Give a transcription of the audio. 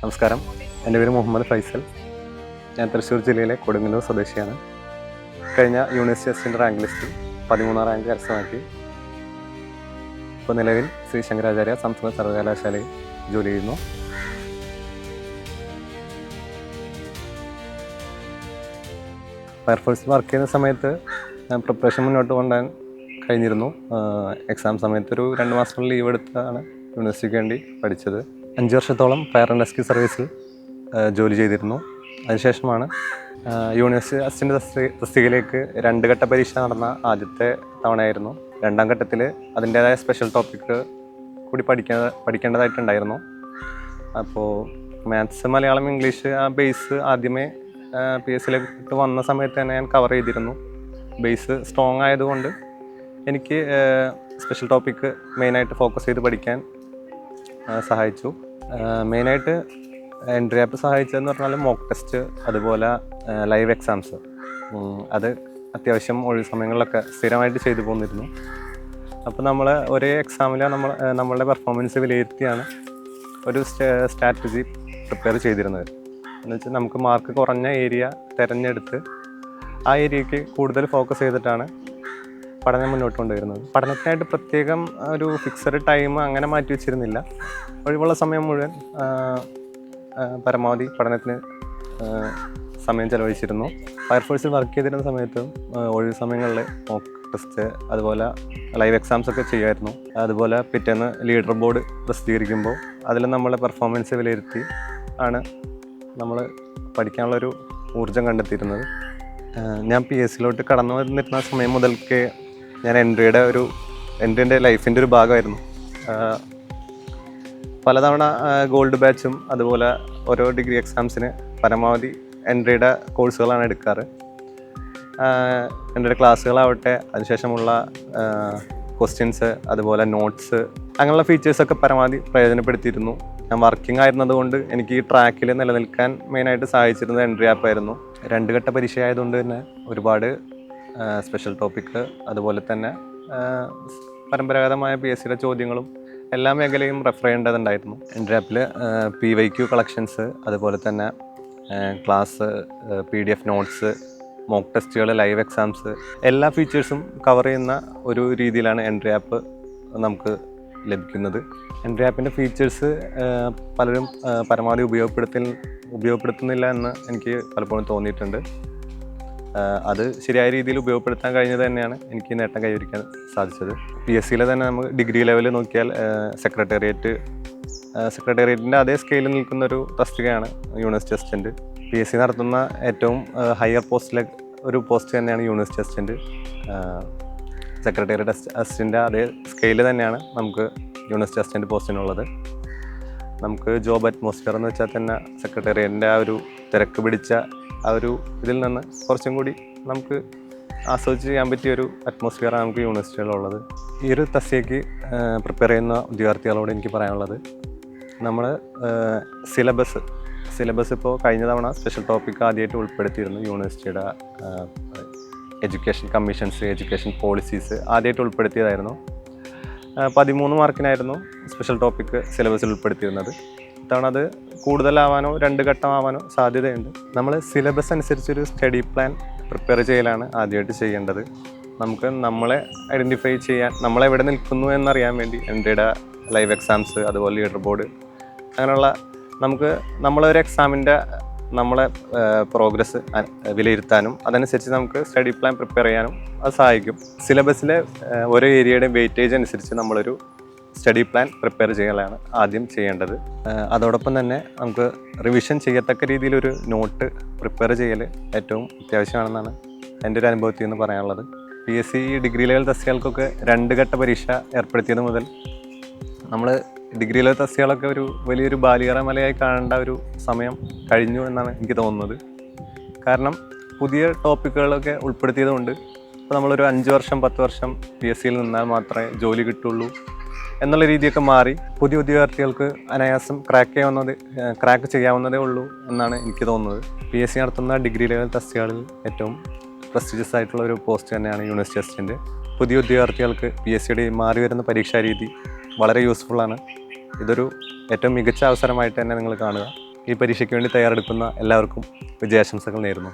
നമസ്കാരം. എന്റെ പേര് മുഹമ്മദ് ഫൈസൽ. ഞാൻ തൃശ്ശൂർ ജില്ലയിലെ കൊടുങ്ങല്ലൂർ സ്വദേശിയാണ്. കഴിഞ്ഞ യൂണിവേഴ്സിറ്റി അസിസ്റ്റന്റ് റാങ്ക് ലിസ്റ്റിൽ പതിമൂന്നാം റാങ്ക് കരസ്ഥമാക്കി ഇപ്പോൾ നിലവിൽ ശ്രീ ശങ്കരാചാര്യ സംസ്കൃത സർവകലാശാലയിൽ ജോലി ചെയ്യുന്നു. ഫയർഫോഴ്സിൽ വർക്ക് ചെയ്യുന്ന സമയത്ത് ഞാൻ പ്രിപ്പറേഷൻ മുന്നോട്ട് കൊണ്ടുപോകാൻ കഴിഞ്ഞിരുന്നു. എക്സാം സമയത്ത് ഒരു രണ്ട് മാസം ലീവ് എടുത്താണ് യൂണിവേഴ്സിറ്റിക്ക് വേണ്ടി പഠിച്ചത്. അഞ്ച് വർഷത്തോളം ഫയർ ആൻഡ് റെസ്ക്യൂ സർവീസിൽ ജോലി ചെയ്തിരുന്നു. അതിനുശേഷമാണ് യൂണിവേഴ്സിറ്റി അസിസ്റ്റന്റ് തസ്തി- തസ്തികയിലേക്ക് രണ്ട് ഘട്ട പരീക്ഷ നടന്ന ആദ്യത്തെ തവണയായിരുന്നു. രണ്ടാം ഘട്ടത്തിൽ അതിന്റേതായ സ്പെഷ്യൽ ടോപ്പിക്ക് കൂടി പഠിക്കാൻ പഠിക്കേണ്ടതായിട്ടുണ്ടായിരുന്നു. അപ്പോൾ മാത്സ് മലയാളം ഇംഗ്ലീഷ് ആ ബേസ് ആദ്യമേ പി എസ് സിയിലേക്ക് വന്ന സമയത്ത് തന്നെ ഞാൻ കവർ ചെയ്തിരുന്നു. ബേസ് സ്ട്രോങ് ആയതുകൊണ്ട് എനിക്ക് സ്പെഷ്യൽ ടോപ്പിക്ക് മെയിനായിട്ട് ഫോക്കസ് ചെയ്ത് പഠിക്കാൻ സഹായിച്ചു. മെയിനായിട്ട് എൻട്രി ആപ്പ് സഹായിച്ചതെന്ന് പറഞ്ഞാൽ മോക്ക് ടെസ്റ്റ് അതുപോലെ ലൈവ് എക്സാംസ് അത് അത്യാവശ്യം ഒഴിവ് സമയങ്ങളിലൊക്കെ സ്ഥിരമായിട്ട് ചെയ്തു പോന്നിരുന്നു. അപ്പോൾ നമ്മൾ ഒരേ എക്സാമിൽ നമ്മൾ നമ്മളുടെ പെർഫോമൻസ് വിലയിരുത്തിയാണ് ഒരു സ്ട്രാറ്റജി പ്രിപ്പയർ ചെയ്തിരുന്നത്. എന്ന് വെച്ചാൽ നമുക്ക് മാർക്ക് കുറഞ്ഞ ഏരിയ തിരഞ്ഞെടുത്ത് ആ ഏരിയയ്ക്ക് കൂടുതൽ ഫോക്കസ് ചെയ്തിട്ടാണ് പഠനം മുന്നോട്ട് കൊണ്ടുവരുന്നത്. പഠനത്തിനായിട്ട് പ്രത്യേകം ഒരു ഫിക്സഡ് ടൈം അങ്ങനെ മാറ്റി വെച്ചിരുന്നില്ല. ഒഴിവുള്ള സമയം മുഴുവൻ പരമാവധി പഠനത്തിന് സമയം ചെലവഴിച്ചിരുന്നു. ഫയർഫോഴ്സിൽ വർക്ക് ചെയ്തിരുന്ന സമയത്തും ഒഴിവ് സമയങ്ങളിൽ മോക്ക് ടെസ്റ്റ് അതുപോലെ ലൈവ് എക്സാംസ് ഒക്കെ ചെയ്യുമായിരുന്നു. അതുപോലെ പിറ്റേന്ന് ലീഡർ ബോർഡ് പ്രസിദ്ധീകരിക്കുമ്പോൾ അതിൽ നമ്മളെ പെർഫോമൻസ് വിലയിരുത്തി ആണ് നമ്മൾ പഠിക്കാനുള്ളൊരു ഊർജം കണ്ടെത്തിയിരുന്നത്. ഞാൻ പി എസ് സിയിലോട്ട് കടന്നു വന്നിരുന്ന സമയം മുതൽക്കേ ഞാൻ എൻട്രിയുടെ ഒരു എൻട്രിന്റെ ലൈഫിന്റെ ഒരു ഭാഗമായിരുന്നു. പലതവണ ഗോൾഡ് ബാച്ചും അതുപോലെ ഓരോ ഡിഗ്രി എക്സാംസിന് പരമാവധി എൻട്രിയുടെ കോഴ്സുകളാണ് എടുക്കാറ്. എന്റെ ക്ലാസ്സുകളാവട്ടെ അതിനുശേഷമുള്ള ക്വസ്റ്റ്യൻസ് അതുപോലെ നോട്ട്സ് അങ്ങനെയുള്ള ഫീച്ചേഴ്സൊക്കെ പരമാവധി പ്രയോജനപ്പെടുത്തിയിരുന്നു. ഞാൻ വർക്കിംഗ് ആയിരുന്നതുകൊണ്ട് എനിക്ക് ഈ ട്രാക്കിൽ നിലനിൽക്കാൻ മെയിനായിട്ട് സഹായിച്ചിരുന്നത് എൻട്രി ആപ്പായിരുന്നു രണ്ട് ഘട്ട പരീക്ഷ ആയതുകൊണ്ട് തന്നെ ഒരുപാട് സ്പെഷ്യൽ ടോപ്പിക്ക് അതുപോലെ തന്നെ പരമ്പരാഗതമായ പി എസ് സിയുടെ ചോദ്യങ്ങളും എല്ലാ മേഖലയും റെഫർ ചെയ്യേണ്ടതുണ്ടായിരുന്നു. എന്റെ ആപ്പിൽ പി വൈ ക്യു കളക്ഷൻസ് അതുപോലെ തന്നെ class P D F notes mock ടെസ്റ്റുകൾ ലൈവ് എക്സാംസ് എല്ലാ ഫീച്ചേഴ്സും കവർ ചെയ്യുന്ന ഒരു രീതിയിലാണ് എൻട്രി ആപ്പ് നമുക്ക് ലഭിക്കുന്നത്. എൻട്രി ആപ്പിന്റെ ഫീച്ചേഴ്സ് പലരും പരമാവധി ഉപയോഗപ്പെടുത്തി ഉപയോഗപ്പെടുത്തുന്നില്ല എന്ന് എനിക്ക് പലപ്പോഴും തോന്നിയിട്ടുണ്ട്. അത് ശരിയായ രീതിയിൽ ഉപയോഗപ്പെടുത്താൻ കഴിഞ്ഞത് തന്നെയാണ് എനിക്ക് നേട്ടം കൈവരിക്കാൻ സാധിച്ചത്. പി എസ് സിയിലെ തന്നെ നമുക്ക് ഡിഗ്രി ലെവലിൽ നോക്കിയാൽ സെക്രട്ടേറിയറ്റ് സെക്രട്ടേറിയറ്റിന്റെ അതേ സ്കെയിലിൽ നിൽക്കുന്ന ഒരു തസ്തികയാണ് university assistant P S C നടത്തുന്ന ഏറ്റവും ഹയർ പോസ്റ്റിലെ ഒരു പോസ്റ്റ് തന്നെയാണ് യൂണിവേഴ്സിറ്റി അസിസ്റ്റന്റ് സെക്രട്ടേറിയറ്റ് അസിസ്റ്റന്റ് അതേ സ്കെയിൽ തന്നെയാണ് നമുക്ക് യൂണിവേഴ്സിറ്റി അസിസ്റ്റന്റ് പോസ്റ്റിനുള്ളത്. നമുക്ക് ജോബ് അറ്റ്മോസ്ഫിയർ എന്ന് വെച്ചാൽ തന്നെ സെക്രട്ടേറിയറ്റിന്റെ ആ ഒരു തിരക്ക് പിടിച്ച ആ ഒരു ഇതിൽ നിന്ന് കുറച്ചും കൂടി നമുക്ക് ആസ്വദിച്ച് ചെയ്യാൻ പറ്റിയ ഒരു അറ്റ്മോസ്ഫിയറാണ് നമുക്ക് യൂണിവേഴ്സിറ്റികളുള്ളത് ഈ ഒരു തസ്യക്ക് പ്രിപ്പയർ ചെയ്യുന്ന ഉദ്യോഗാർത്ഥികളോട് എനിക്ക് പറയാനുള്ളത് നമ്മൾ സിലബസ് സിലബസ് ഇപ്പോൾ കഴിഞ്ഞ തവണ സ്പെഷ്യൽ ടോപ്പിക് ആദ്യമായിട്ട് ഉൾപ്പെടുത്തിയിരുന്നു യൂണിവേഴ്സിറ്റിയുടെ എഡ്യൂക്കേഷൻ കമ്മീഷൻസ് എഡ്യൂക്കേഷൻ പോളിസീസ് ആദ്യമായിട്ട് ഉൾപ്പെടുത്തിയതായിരുന്നു. പതിമൂന്ന് മാർക്കിനായിരുന്നു സ്പെഷ്യൽ ടോപ്പിക്ക് സിലബസിൽ ഉൾപ്പെടുത്തിയിരുന്നത്. ഇത്തവണ അത് കൂടുതലാവാനോ രണ്ട് ഘട്ടമാവാനോ സാധ്യതയുണ്ട്. നമ്മൾ സിലബസ് അനുസരിച്ചൊരു സ്റ്റഡി പ്ലാൻ പ്രിപ്പയർ ചെയ്യലാണ് ആദ്യമായിട്ട് ചെയ്യേണ്ടത്. നമുക്ക് നമ്മളെ ഐഡന്റിഫൈ ചെയ്യാൻ നമ്മളെവിടെ നിൽക്കുന്നു എന്നറിയാൻ വേണ്ടി എന്റെയുടെ ലൈവ് എക്സാംസ് അതുപോലെ ലീഡർ ബോർഡ് അങ്ങനെയുള്ള നമുക്ക് നമ്മളൊരു എക്സാമിന്റെ നമ്മളെ പ്രോഗ്രസ് വിലയിരുത്താനും അതനുസരിച്ച് നമുക്ക് സ്റ്റഡി പ്ലാൻ പ്രിപ്പയർ ചെയ്യാനും അത് സഹായിക്കും. സിലബസിലെ ഓരോ ഏരിയയുടെയും വെയിറ്റേജ് അനുസരിച്ച് നമ്മളൊരു സ്റ്റഡി പ്ലാൻ പ്രിപ്പയർ ചെയ്യലാണ് ആദ്യം ചെയ്യേണ്ടത്. അതോടൊപ്പം തന്നെ നമുക്ക് റിവിഷൻ ചെയ്യത്തക്ക രീതിയിലൊരു നോട്ട് പ്രിപ്പയർ ചെയ്യൽ ഏറ്റവും അത്യാവശ്യമാണെന്നാണ് എന്റെ ഒരു അനുഭവത്തിൽ നിന്ന് പറയാനുള്ളത്. P S C degree level തസ്തികൾക്കൊക്കെ രണ്ട് ഘട്ട പരീക്ഷ ഏർപ്പെടുത്തിയത് മുതൽ നമ്മൾ ഡിഗ്രി ലെവൽ തസ്തികളൊക്കെ ഒരു വലിയൊരു ബാലികറ മലയായി കാണേണ്ട ഒരു സമയം കഴിഞ്ഞു എന്നാണ് എനിക്ക് തോന്നുന്നത്. കാരണം പുതിയ ടോപ്പിക്കുകളൊക്കെ ഉൾപ്പെടുത്തിയതുകൊണ്ട് ഇപ്പോൾ നമ്മളൊരു അഞ്ച് വർഷം പത്ത് വർഷം പി എസ് സിയിൽ നിന്നാൽ മാത്രമേ ജോലി കിട്ടുള്ളൂ. എന്നുള്ള രീതിയൊക്കെ മാറി പുതിയ ഉദ്യോഗാർത്ഥികൾക്ക് അനായാസം ക്രാക്ക് ചെയ്യാവുന്നത് ക്രാക്ക് ചെയ്യാവുന്നതേ ഉള്ളൂ എന്നാണ് എനിക്ക് തോന്നുന്നത്. പി എസ് സി നടത്തുന്ന ഡിഗ്രി ലെവൽ തസ്തികകളിൽ ഏറ്റവും പ്രസ്റ്റീജിയസ് ആയിട്ടുള്ള ഒരു പോസ്റ്റ് തന്നെയാണ് യൂണിവേഴ്സിറ്റി അസിസ്റ്റന്റ് പുതിയ ഉദ്യോഗാർത്ഥികൾക്ക് പി എസ് സിയുടെ മാറി വരുന്ന പരീക്ഷാ രീതി വളരെ യൂസ്ഫുള്ളാണ് ഇതൊരു ഏറ്റവും മികച്ച അവസരമായിട്ട് തന്നെ നിങ്ങൾ കാണുക. ഈ പരീക്ഷയ്ക്ക് വേണ്ടി തയ്യാറെടുക്കുന്ന എല്ലാവർക്കും വിജയാശംസകൾ നേരുന്നു.